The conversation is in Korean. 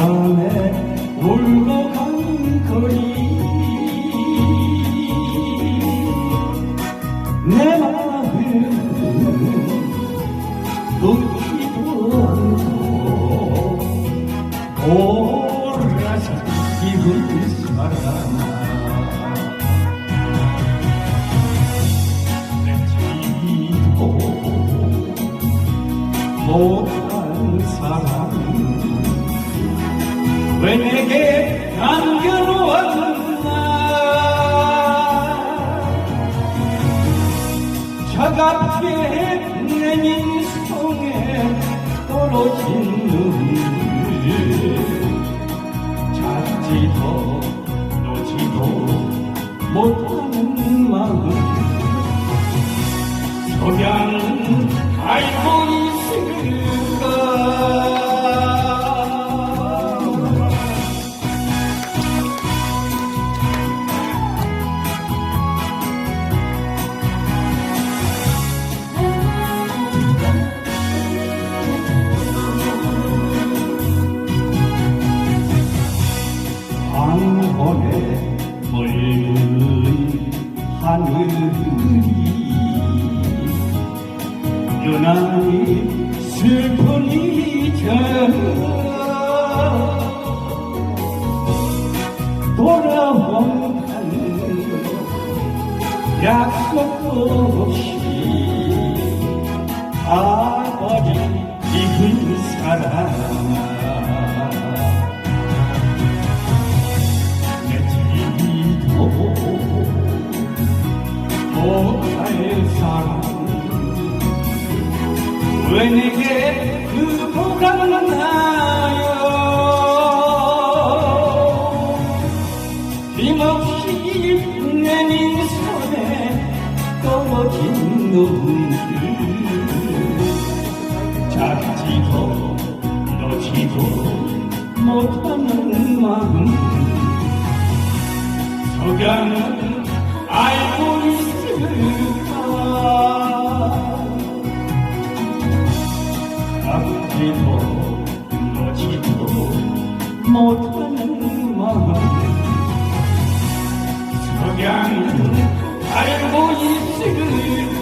바람에 울고 간 거리. 내 마음은 놓지도 않고 오라지 기분 맺지도 못한 사랑 왜 내게 남겨놓았나? 차갑게 내 인생에 떨어진 눈물 찾지도 놓지도 못하는 마음. 석양은 알고 하늘이 유난히 슬픈 이잖아 돌아온 하늘 약속도 없이 아버지 이은 사랑 왜 내게 그고 갔나요? 힘없이 내 민 손에 떨어진 눈물 잡지도 놓지도 못하는 마음. 석양은 지도 놓지도 못하는 마음 석양은 알고 있을까